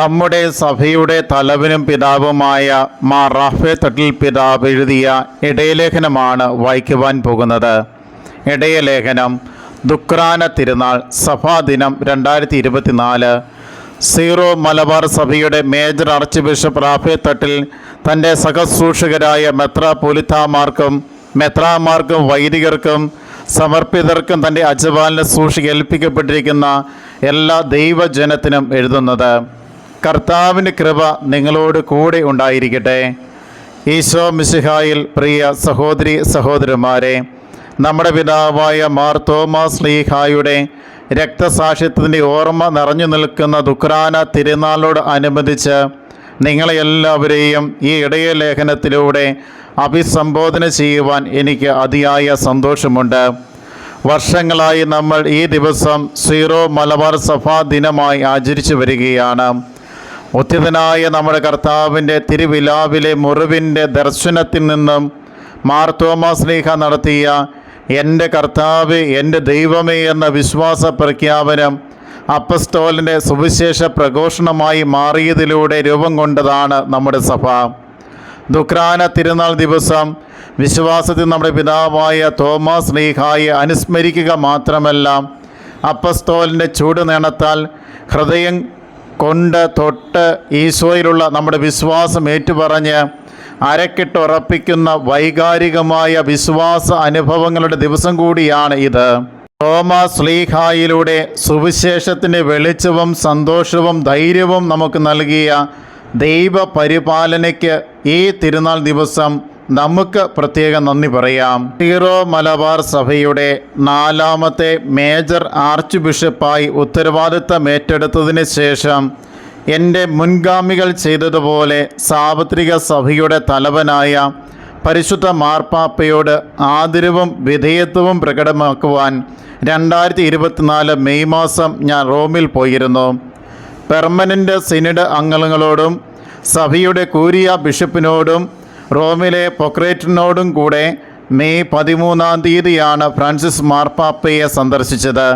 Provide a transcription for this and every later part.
നമ്മുടെ സഭയുടെ തലവനും പിതാവുമായ മാ റാഫെ തട്ടിൽ പിതാവ് എഴുതിയ ഇടയലേഖനമാണ് വായിക്കുവാൻ പോകുന്നത്. ഇടയലേഖനം ദുക്രാന തിരുനാൾ സഭാദിനം രണ്ടായിരത്തി ഇരുപത്തിനാല് സീറോ മലബാർ സഭയുടെ മേജർ ആർച്ച് ബിഷപ്പ് റാഫെ തട്ടിൽ തന്റെ സഹസൂഷകരായ മെത്രാപൊലിത്താമാർക്കും മെത്രാമാർക്കും വൈദികർക്കും സമർപ്പിതർക്കും തന്റെ അജവാലിനെ സൂക്ഷിക്കേൽപ്പിക്കപ്പെട്ടിരിക്കുന്ന എല്ലാ ദൈവജനത്തിനും എഴുതുന്നത്. കർത്താവിന്റെ കൃപ നിങ്ങളോട് കൂടെ ഉണ്ടായിരിക്കട്ടെ. ഈശോ മിശിഹായിൽ പ്രിയ സഹോദരി സഹോദരന്മാരെ നമ്മുടെ പിതാവായ മാർ തോമസ് ലീഹായുടെ രക്തസാക്ഷിത്വത്തിന്റെ ഓർമ്മ നിറഞ്ഞു നിൽക്കുന്ന ദുക്രാന തിരുനാളോട് അനുബന്ധിച്ച് നിങ്ങളെല്ലാവരെയും ഈ ഇടയ ലേഖനത്തിലൂടെ അഭിസംബോധന ചെയ്യുവാൻ എനിക്ക് അതിയായ സന്തോഷമുണ്ട്. വർഷങ്ങളായി നമ്മൾ ഈ ദിവസം സീറോ മലബാർ സഭാ ദിനമായി ആചരിച്ചു വരികയാണ്. ഉത്തിതനായ നമ്മുടെ കർത്താവിന്റെ തിരുവിലാവിലെ മുറിവിന്റെ ദർശനത്തിൽ നിന്നും മാർ തോമസ് നടത്തിയ എന്റെ കർത്താവ് എന്റെ ദൈവമേ എന്ന വിശ്വാസ പ്രഖ്യാപനം അപ്പസ്തോലിന്റെ സുവിശേഷ പ്രഘോഷണമായി മാറിയതിലൂടെ രൂപം കൊണ്ടതാണ് നമ്മുടെ സഭ. ദുക്രാന തിരുനാൾ ദിവസം വിശ്വാസത്തിൽ നമ്മുടെ പിതാവായ തോമസ് ലീഹായെ അനുസ്മരിക്കുക മാത്രമല്ല അപ്പസ്തോലിന്റെ ചൂട് നേണത്താൽ ഹൃദയം കൊണ്ട് തൊട്ട് ഈശോയിലുള്ള നമ്മുടെ വിശ്വാസം ഏറ്റുപറഞ്ഞ് അരക്കിട്ടുറപ്പിക്കുന്ന വൈകാരികമായ വിശ്വാസ അനുഭവങ്ങളുടെ ദിവസം കൂടിയാണ് ഇത്. തോമസ് ലീഹായിലൂടെ സുവിശേഷത്തിന്റെ വെളിച്ചവും സന്തോഷവും ധൈര്യവും നമുക്ക് നൽകിയ ദൈവ പരിപാലനയ്ക്ക് ഈ തിരുനാൾ ദിവസം നമുക്ക് പ്രത്യേക നന്ദി പറയാം. സീറോ മലബാർ സഭയുടെ നാലാമത്തെ മേജർ ആർച്ച് ബിഷപ്പായി ഉത്തരവാദിത്തം ഏറ്റെടുത്തതിന് ശേഷം എന്റെ മുൻഗാമികൾ ചെയ്തതുപോലെ സാർവത്രിക സഭയുടെ തലവനായ പരിശുദ്ധ മാർപ്പാപ്പയോട് ആദരവും വിധേയത്വവും പ്രകടമാക്കുവാൻ രണ്ടായിരത്തി ഇരുപത്തിനാല് മെയ് മാസം ഞാൻ റോമിൽ പോയിരുന്നു. പെർമനന്റ് സിനിഡ് അംഗങ്ങളോടും സഭയുടെ കൂരിയ ബിഷപ്പിനോടും റോമിലെ പൊക്രേറ്റിനോടും കൂടെ മെയ് പതിമൂന്നാം തീയതിയാണ് ഫ്രാൻസിസ് മാർപ്പാപ്പയെ സന്ദർശിച്ചത്.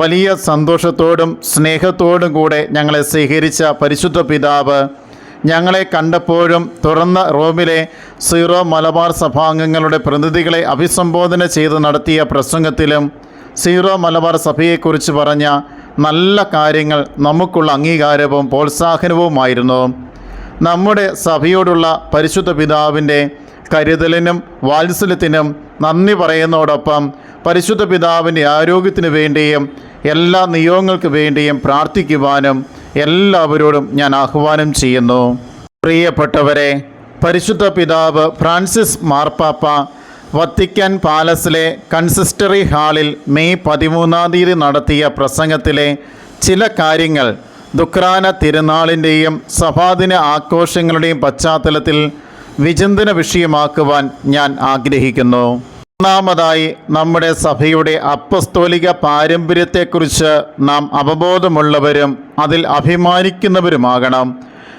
വലിയ സന്തോഷത്തോടും സ്നേഹത്തോടും കൂടെ ഞങ്ങളെ സ്വീകരിച്ച പരിശുദ്ധ പിതാവ് ഞങ്ങളെ കണ്ടപ്പോഴും തുറന്ന റോമിലെ സീറോ മലബാർ സഭാംഗങ്ങളുടെ പ്രതിനിധികളെ അഭിസംബോധന ചെയ്ത് നടത്തിയ പ്രസംഗത്തിലും സീറോ മലബാർ സഭയെക്കുറിച്ച് പറഞ്ഞ നല്ല കാര്യങ്ങൾ നമുക്കുള്ള അംഗീകാരവും പ്രോത്സാഹനവുമായിരുന്നു. നമ്മുടെ സഭയോടുള്ള പരിശുദ്ധ പിതാവിന്റെ കരുതലിനും വാത്സല്യത്തിനും നന്ദി പറയുന്നതോടൊപ്പം പരിശുദ്ധ പിതാവിന്റെ ആരോഗ്യത്തിന് വേണ്ടിയും എല്ലാ നിയോഗങ്ങൾക്ക് വേണ്ടിയും പ്രാർത്ഥിക്കുവാനും എല്ലാവരോടും ഞാൻ ആഹ്വാനം ചെയ്യുന്നു. പ്രിയപ്പെട്ടവരെ പരിശുദ്ധ പിതാവ് ഫ്രാൻസിസ് മാർപ്പാപ്പ വത്തിക്കാൻ പാലസിലെ കൺസിസ്റ്ററി ഹാളിൽ മെയ് പതിമൂന്നാം തീയതി നടത്തിയ പ്രസംഗത്തിലെ ചില കാര്യങ്ങൾ ദുഃഖാന തിരുനാളിന്റെയും സഭാദിന ആഘോഷങ്ങളുടെയും പശ്ചാത്തലത്തിൽ വിചിന്തന വിഷയമാക്കുവാൻ ഞാൻ ആഗ്രഹിക്കുന്നു. ഒന്നാമതായി നമ്മുടെ സഭയുടെ അപ്പസ്തോലിക പാരമ്പര്യത്തെക്കുറിച്ച് നാം അവബോധമുള്ളവരും അതിൽ അഭിമാനിക്കുന്നവരുമാകണം.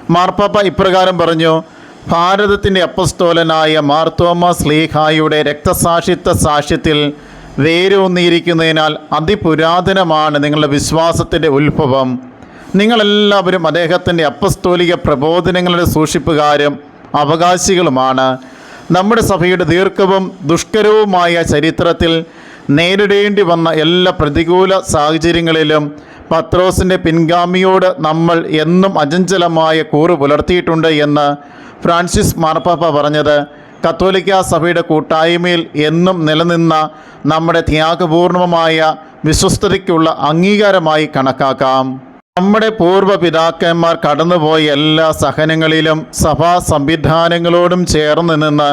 മാർപ്പാപ്പ ഇപ്രകാരം പറഞ്ഞു ഭാരതത്തിന്റെ അപ്പസ്തോലനായ മാർത്തോമ സ്ലീഹായുടെ ലീഹായുടെ രക്തസാക്ഷിത്വ സാക്ഷ്യത്തിൽ വേരൂന്നിയിരിക്കുന്നതിനാൽ അതിപുരാതനമാണ് നിങ്ങളുടെ വിശ്വാസത്തിന്റെ ഉത്ഭവം. നിങ്ങളെല്ലാവരും അദ്ദേഹത്തിന്റെ അപ്പസ്തോലിക പ്രബോധനങ്ങളുടെ സൂക്ഷിപ്പുകാരും അവകാശികളുമാണ്. നമ്മുടെ സഭയുടെ ദീർഘവും ദുഷ്കരവുമായ ചരിത്രത്തിൽ നേരിടേണ്ടി വന്ന എല്ലാ പ്രതികൂല സാഹചര്യങ്ങളിലും പത്രോസിന്റെ പിൻഗാമിയോട് നമ്മൾ എന്നും അചഞ്ചലമായ കൂറ് പുലർത്തിയിട്ടുണ്ട് എന്ന് ഫ്രാൻസിസ് മാർപ്പാപ്പ പറഞ്ഞത്. കത്തോലിക്ക സഭയുടെ കൂട്ടായ്മയിൽ എന്നും നിലനിന്ന നമ്മുടെ ത്യാഗപൂർണമായ വിശ്വസ്തതയ്ക്കുള്ള അംഗീകാരമായി കണക്കാക്കാം. നമ്മുടെ പൂർവ പിതാക്കന്മാർ കടന്നുപോയ എല്ലാ സഹനങ്ങളിലും സഭാ സംവിധാനങ്ങളോടും ചേർന്ന് നിന്ന്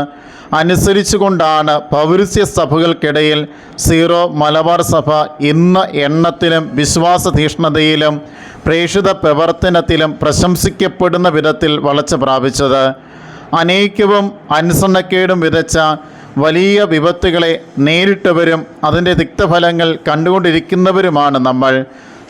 അനുസരിച്ചുകൊണ്ടാണ് പൗരസ്യ സഭകൾക്കിടയിൽ സീറോ മലബാർ സഭ ഇന്ന് എണ്ണത്തിലും വിശ്വാസ തീഷ്ണതയിലും പ്രേക്ഷിത പ്രവർത്തനത്തിലും പ്രശംസിക്കപ്പെടുന്ന വിധത്തിൽ വളച്ച പ്രാപിച്ചത്. അനേക്യവും അനുസരണക്കേടും വിതച്ച വലിയ വിപത്തുകളെ നേരിട്ടവരും അതിന്റെ തിക്തഫലങ്ങൾ കണ്ടുകൊണ്ടിരിക്കുന്നവരുമാണ് നമ്മൾ.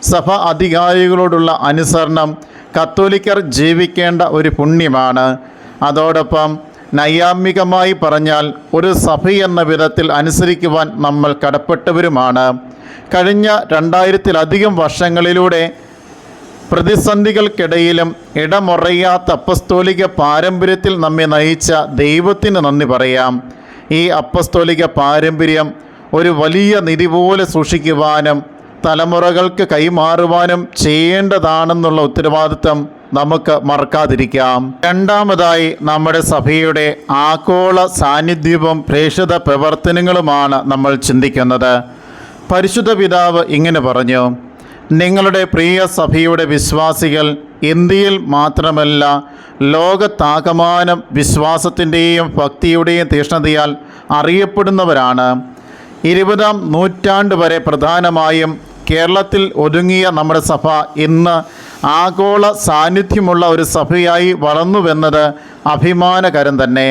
സഭ അധികാരികളോടുള്ള അനുസരണം കത്തോലിക്കർ ജീവിക്കേണ്ട ഒരു പുണ്യമാണ്. അതോടൊപ്പം നൈയാമികമായി പറഞ്ഞാൽ ഒരു സഭ എന്ന വിധത്തിൽ അനുസരിക്കുവാൻ നമ്മൾ കടപ്പെട്ടവരുമാണ്. കഴിഞ്ഞ രണ്ടായിരത്തിലധികം വർഷങ്ങളിലൂടെ പ്രതിസന്ധികൾക്കിടയിലും ഇടമുറയാത്ത അപ്പസ്തോലിക പാരമ്പര്യത്തിൽ നമ്മെ നയിച്ച ദൈവത്തിന് നന്ദി പറയാം. ഈ അപ്പസ്തോലിക പാരമ്പര്യം ഒരു വലിയ നിധി പോലെ സൂക്ഷിക്കുവാനും തലമുറകൾക്ക് കൈമാറുവാനും ചെയ്യേണ്ടതാണെന്നുള്ള ഉത്തരവാദിത്വം നമുക്ക് മറക്കാതിരിക്കാം. രണ്ടാമതായി നമ്മുടെ സഭയുടെ ആഗോള സാന്നിധ്യവും പ്രേക്ഷിത പ്രവർത്തനങ്ങളുമാണ് നമ്മൾ ചിന്തിക്കുന്നത്. പരിശുദ്ധ പിതാവ് ഇങ്ങനെ പറഞ്ഞു നിങ്ങളുടെ പ്രിയ സഭയുടെ വിശ്വാസികൾ ഇന്ത്യയിൽ മാത്രമല്ല ലോകത്താകമാനം വിശ്വാസത്തിന്റെയും ഭക്തിയുടെയും തീഷ്ണതയാൽ അറിയപ്പെടുന്നവരാണ്. ഇരുപതാം നൂറ്റാണ്ട് വരെ പ്രധാനമായും കേരളത്തിൽ ഒതുങ്ങിയ നമ്മുടെ സഭ ഇന്ന് ആഗോള സാന്നിധ്യമുള്ള ഒരു സഭയായി വളർന്നുവെന്നത് അഭിമാനകരം തന്നെ.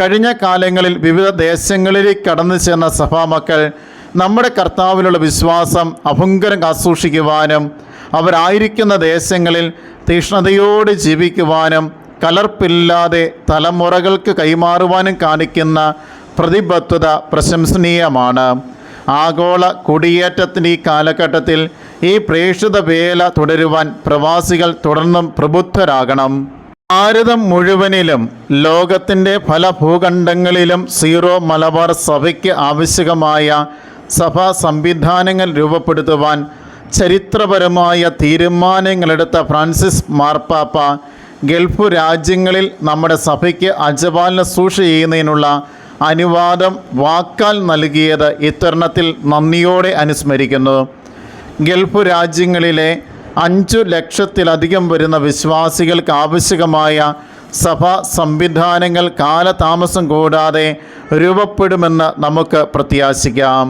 കഴിഞ്ഞ കാലങ്ങളിൽ വിവിധ ദേശങ്ങളിലേക്ക് കടന്നു ചെന്ന സഭാമക്കൾ നമ്മുടെ കർത്താവിലുള്ള വിശ്വാസം അഭുങ്കരം കാസൂക്ഷിക്കുവാനും അവരായിരിക്കുന്ന ദേശങ്ങളിൽ തീഷ്ണതയോട് ജീവിക്കുവാനും കലർപ്പില്ലാതെ തലമുറകൾക്ക് കൈമാറുവാനും കാണിക്കുന്ന പ്രതിബദ്ധത പ്രശംസനീയമാണ്. ആഗോള കുടിയേറ്റത്തിന്റെ ഈ കാലഘട്ടത്തിൽ ഈ പ്രേക്ഷിത വേല തുടരുവാൻ പ്രവാസികൾ തുടർന്നും പ്രബുദ്ധരാകണം. ഭാരതം മുഴുവനിലും ലോകത്തിന്റെ പല ഭൂഖണ്ഡങ്ങളിലും സീറോ മലബാർ സഭയ്ക്ക് ആവശ്യകമായ സഭാ സംവിധാനങ്ങൾ രൂപപ്പെടുത്തുവാൻ ചരിത്രപരമായ തീരുമാനങ്ങളെടുത്ത ഫ്രാൻസിസ് മാർപ്പാപ്പ ഗൾഫ് രാജ്യങ്ങളിൽ നമ്മുടെ സഭയ്ക്ക് അജപാലന സൂക്ഷ ചെയ്യുന്നതിനുള്ള അനുവാദം വാക്കാൽ നൽകിയത് ഇത്തരണത്തിൽ നന്ദിയോടെ അനുസ്മരിക്കുന്നു. ഗൾഫ് രാജ്യങ്ങളിലെ അഞ്ചു ലക്ഷത്തിലധികം വരുന്ന വിശ്വാസികൾക്ക് ആവശ്യകമായ സഭാ സംവിധാനങ്ങൾ കാലതാമസം കൂടാതെ രൂപപ്പെടുമെന്ന് നമുക്ക് പ്രത്യാശിക്കാം.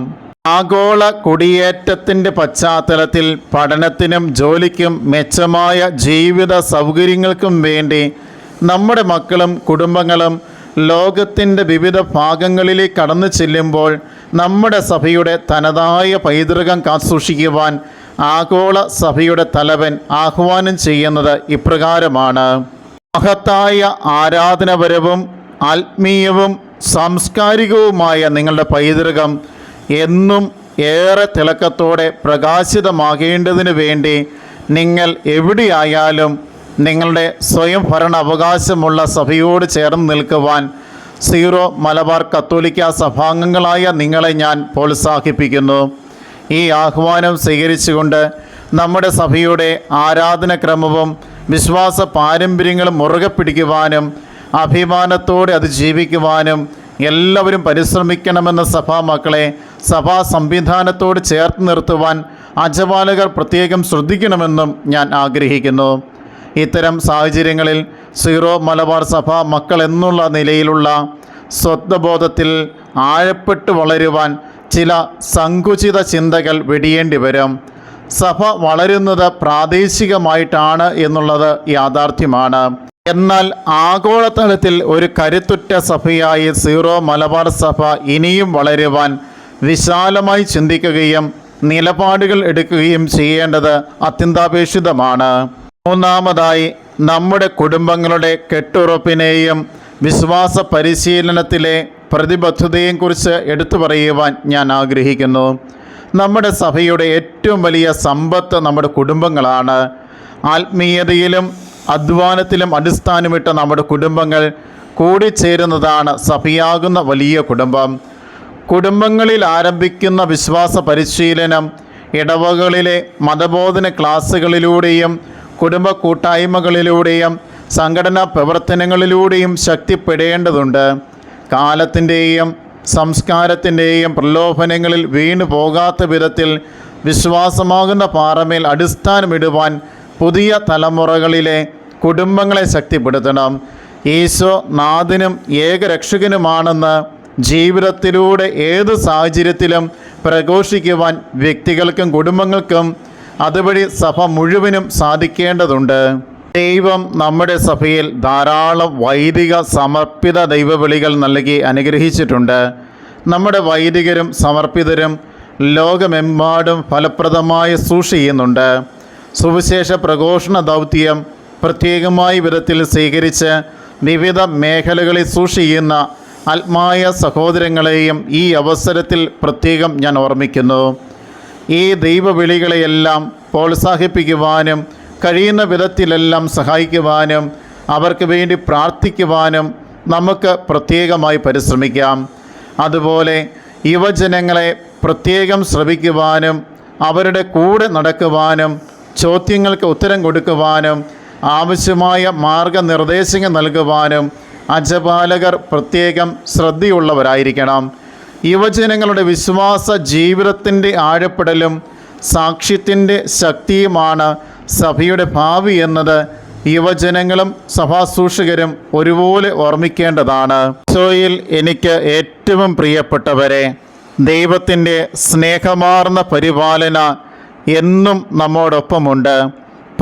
ആഗോള കുടിയേറ്റത്തിന്റെ പശ്ചാത്തലത്തിൽ പഠനത്തിനും ജോലിക്കും മെച്ചമായ ജീവിത സൗകര്യങ്ങൾക്കും വേണ്ടി നമ്മുടെ മക്കളും കുടുംബങ്ങളും ലോകത്തിന്റെ വിവിധ ഭാഗങ്ങളിലേക്ക് കടന്നു ചെല്ലുമ്പോൾ നമ്മുടെ സഭയുടെ തനതായ പൈതൃകം കാസൂക്ഷിക്കുവാൻ ആഗോള സഭയുടെ തലവൻ ആഹ്വാനം ചെയ്യുന്നത് ഇപ്രകാരമാണ്. മഹത്തായ ആരാധനപരവും ആത്മീയവും സാംസ്കാരികവുമായ നിങ്ങളുടെ പൈതൃകം എന്നും ഏറെ തിളക്കത്തോടെ പ്രകാശിതമാകേണ്ടതിന് വേണ്ടി നിങ്ങൾ എവിടെയായാലും നിങ്ങളുടെ സ്വയംഭരണ അവകാശമുള്ള സഭയോട് ചേർന്ന് നിൽക്കുവാൻ സീറോ മലബാർ കത്തോലിക്ക സഭാംഗങ്ങളായ നിങ്ങളെ ഞാൻ പ്രോത്സാഹിപ്പിക്കുന്നു. ഈ ആഹ്വാനം സ്വീകരിച്ചുകൊണ്ട് നമ്മുടെ സഭയുടെ ആരാധനക്രമവും വിശ്വാസ പാരമ്പര്യങ്ങളും മുറുകെ പിടിക്കുവാനും അഭിമാനത്തോടെ അത് ജീവിക്കുവാനും എല്ലാവരും പരിശ്രമിക്കണമെന്ന സഭാ മക്കളെ സഭാ സംവിധാനത്തോട് ചേർത്ത് നിർത്തുവാൻ അജപാലകർ പ്രത്യേകം ശ്രദ്ധിക്കണമെന്നും ഞാൻ ആഗ്രഹിക്കുന്നു. ഇത്തരം സാഹചര്യങ്ങളിൽ സീറോ മലബാർ സഭ മക്കൾ എന്നുള്ള നിലയിലുള്ള സ്വത്വബോധത്തിൽ ആഴപ്പെട്ട് വളരുവാൻ ചില സങ്കുചിത ചിന്തകൾ വെടിയേണ്ടി വരും. സഭ വളരുന്നത് പ്രാദേശികമായിട്ടാണ് എന്നുള്ളത് യാഥാർത്ഥ്യമാണ്. എന്നാൽ ആഗോളതലത്തിൽ ഒരു കരുത്തുറ്റ സഭയായി സീറോ മലബാർ സഭ ഇനിയും വളരുവാൻ വിശാലമായി ചിന്തിക്കുകയും നിലപാടുകൾ എടുക്കുകയും ചെയ്യേണ്ടത് അത്യന്താപേക്ഷിതമാണ്. മൂന്നാമതായി നമ്മുടെ കുടുംബങ്ങളുടെ കെട്ടുറപ്പിനെയും വിശ്വാസ പരിശീലനത്തിലെ പ്രതിബദ്ധതയെയും കുറിച്ച് എടുത്തു പറയുവാൻ ഞാൻ ആഗ്രഹിക്കുന്നു. നമ്മുടെ സഭയുടെ ഏറ്റവും വലിയ സമ്പത്ത് നമ്മുടെ കുടുംബങ്ങളാണ്. ആത്മീയതയിലും അധ്വാനത്തിലും അടിസ്ഥാനമിട്ട നമ്മുടെ കുടുംബങ്ങൾ കൂടിച്ചേരുന്നതാണ് സഭയാകുന്ന വലിയ കുടുംബം. കുടുംബങ്ങളിൽ ആരംഭിക്കുന്ന വിശ്വാസ പരിശീലനം ഇടവകളിലെ മതബോധന ക്ലാസ്സുകളിലൂടെയും കുടുംബ കൂട്ടായ്മകളിലൂടെയും സംഘടനാ പ്രവർത്തനങ്ങളിലൂടെയും ശക്തിപ്പെടേണ്ടതുണ്ട്. കാലത്തിന്റെയും സംസ്കാരത്തിന്റെയും പ്രലോഭനങ്ങളിൽ വീണു പോകാത്ത വിധത്തിൽ വിശ്വാസമാകുന്ന പാറമേൽ അടിസ്ഥാനമിടുവാൻ പുതിയ തലമുറകളിലെ കുടുംബങ്ങളെ ശക്തിപ്പെടുത്തണം. ഈശോ നാഥനും ഏകരക്ഷകനുമാണെന്ന് ജീവിതത്തിലൂടെ ഏത് സാഹചര്യത്തിലും പ്രഘോഷിക്കുവാൻ വ്യക്തികൾക്കും കുടുംബങ്ങൾക്കും അതുവഴി സഭ മുഴുവനും സാധിക്കേണ്ടതുണ്ട്. ദൈവം നമ്മുടെ സഭയിൽ ധാരാളം വൈദിക സമർപ്പിത ദൈവവിളികൾ നൽകി അനുഗ്രഹിച്ചിട്ടുണ്ട്. നമ്മുടെ വൈദികരും സമർപ്പിതരും ലോകമെമ്പാടും ഫലപ്രദമായി സൂക്ഷ ചെയ്യുന്നുണ്ട് സുവിശേഷ പ്രഘോഷണ ദൗത്യം പ്രത്യേകമായ വിധത്തിൽ സ്വീകരിച്ച് വിവിധ മേഖലകളിൽ സൂക്ഷ ചെയ്യുന്ന ആത്മായ സഹോദരങ്ങളെയും ഈ അവസരത്തിൽ പ്രത്യേകം ഞാൻ ഓർമ്മിക്കുന്നു. ഈ ദൈവവിളികളെയെല്ലാം പ്രോത്സാഹിപ്പിക്കുവാനും കഴിയുന്ന വിധത്തിലെല്ലാം സഹായിക്കുവാനും അവർക്ക് വേണ്ടി പ്രാർത്ഥിക്കുവാനും നമുക്ക് പ്രത്യേകമായി പരിശ്രമിക്കാം. അതുപോലെ യുവജനങ്ങളെ പ്രത്യേകം ശ്രവിക്കുവാനും അവരുടെ കൂടെ നടക്കുവാനും ചോദ്യങ്ങൾക്ക് ഉത്തരം കൊടുക്കുവാനും ആവശ്യമായ മാർഗനിർദ്ദേശങ്ങൾ നൽകുവാനും അജപാലകർ പ്രത്യേകം ശ്രദ്ധയുള്ളവരായിരിക്കണം. യുവജനങ്ങളുടെ വിശ്വാസ ജീവിതത്തിന്റെ ആഴപ്പെടലും സാക്ഷ്യത്തിന്റെ ശക്തിയുമാണ് സഭയുടെ ഭാവി എന്നത് യുവജനങ്ങളും സഭാസൂഷകരും ഒരുപോലെ ഓർമ്മിക്കേണ്ടതാണ്. സോയിൽ എനിക്ക് ഏറ്റവും പ്രിയപ്പെട്ടവരെ ദൈവത്തിന്റെ സ്നേഹമാർന്ന പരിപാലന എന്നും നമ്മോടൊപ്പമുണ്ട്.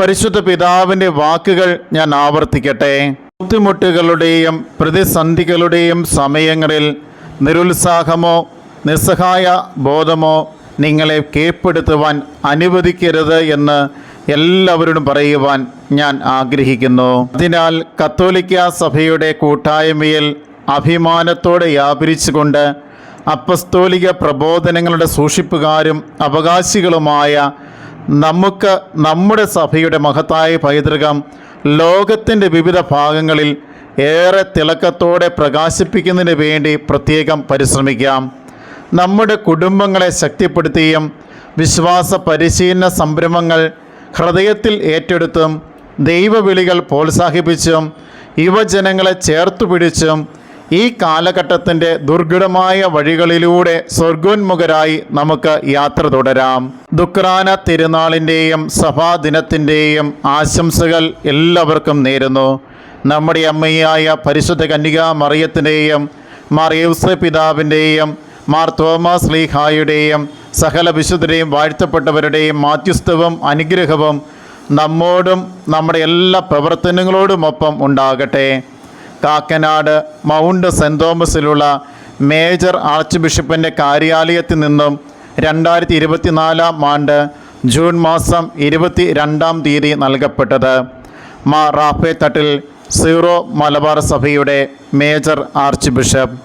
പരിശുദ്ധ പിതാവിന്റെ വാക്കുകൾ ഞാൻ ആവർത്തിക്കട്ടെ. ബുദ്ധിമുട്ടുകളുടെയും പ്രതിസന്ധികളുടെയും സമയങ്ങളിൽ നിരുത്സാഹമോ നിസ്സഹായ ബോധമോ നിങ്ങളെ കീഴ്പ്പെടുത്തുവാൻ അനുവദിക്കരുത് എന്ന് എല്ലാവരോടും പറയുവാൻ ഞാൻ ആഗ്രഹിക്കുന്നു. അതിനാൽ കത്തോലിക്ക സഭയുടെ കൂട്ടായ്മയിൽ അഭിമാനത്തോടെ വ്യാപരിച്ചുകൊണ്ട് അപ്പസ്തോലിക പ്രബോധനങ്ങളുടെ സൂക്ഷിപ്പുകാരും അവകാശികളുമായ നമുക്ക് നമ്മുടെ സഭയുടെ മഹത്തായ പൈതൃകം ലോകത്തിന്റെ വിവിധ ഭാഗങ്ങളിൽ ഏറെ തിളക്കത്തോടെ പ്രകാശിപ്പിക്കുന്നതിന് വേണ്ടി പ്രത്യേകം പരിശ്രമിക്കാം. നമ്മുടെ കുടുംബങ്ങളെ ശക്തിപ്പെടുത്തിയും വിശ്വാസ പരിശീലന സംരംഭങ്ങൾ ഹൃദയത്തിൽ ഏറ്റെടുത്തും ദൈവവിളികൾ പ്രോത്സാഹിപ്പിച്ചും യുവജനങ്ങളെ ചേർത്തു പിടിച്ചും ഈ കാലഘട്ടത്തിന്റെ ദുർഘടമായ വഴികളിലൂടെ സ്വർഗോന്മുഖരായി നമുക്ക് യാത്ര തുടരാം. ദുക്രാന തിരുനാളിന്റെയും സഭാദിനത്തിന്റെയും ആശംസകൾ എല്ലാവർക്കും നേരുന്നു. നമ്മുടെ അമ്മയായ പരിശുദ്ധ കന്യക മറിയത്തിന്റെയും മാർ യൂസ പിതാവിന്റെയും മാർ തോമസ് ലീഹായുടെയും സകല വിശുദ്ധരെയും വാഴ്ത്തപ്പെട്ടവരുടെയും മാധ്യസ്ഥവും അനുഗ്രഹവും നമ്മോടും നമ്മുടെ എല്ലാ പ്രവർത്തനങ്ങളോടുമൊപ്പം ഉണ്ടാകട്ടെ. കാക്കനാട് മൗണ്ട് സെന്റ് തോമസിലുള്ള മേജർ ആർച്ച് ബിഷപ്പിന്റെ കാര്യാലയത്തിൽ നിന്നും രണ്ടായിരത്തി ഇരുപത്തിനാലാം ആണ്ട് ജൂൺ മാസം ഇരുപത്തി രണ്ടാം തീയതി നൽകപ്പെട്ടത്. മാ റാഫേ തട്ടിൽ സീറോ മലബാർ സഭയുടെ മേജർ ആർച്ച് ബിഷപ്പ്.